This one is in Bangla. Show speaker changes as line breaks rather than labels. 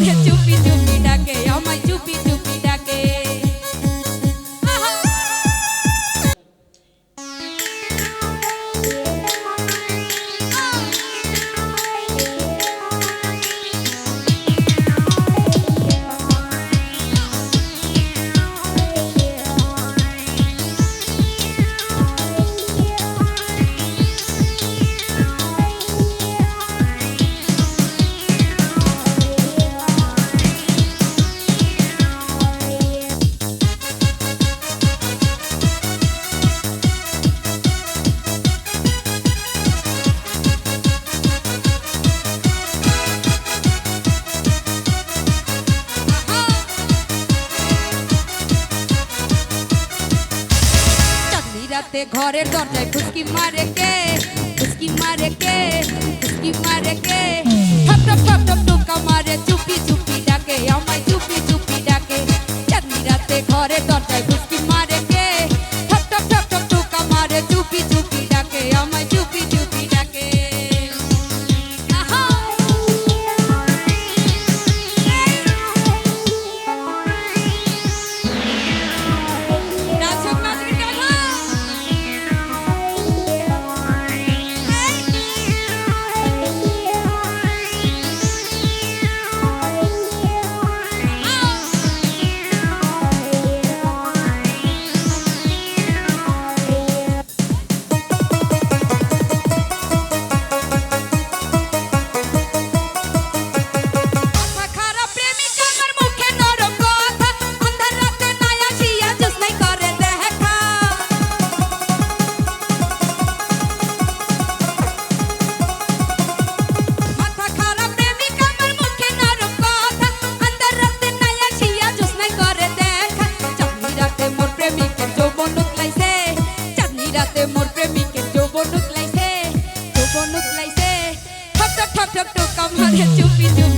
I'll get you. রাতে ঘরের দরজায় খুশকি মারে কে? খুশকি মারে কে? খুশকি মারে কে? প্রেমিকের যৌবন উতলাইছে। চাঁদনি রাতে মোর প্রেমিকের যৌবন উতলাইছে। যৌবন উতলাইছে। ঠক ঠক ঠক ঠক ঠক চুপি চুপি।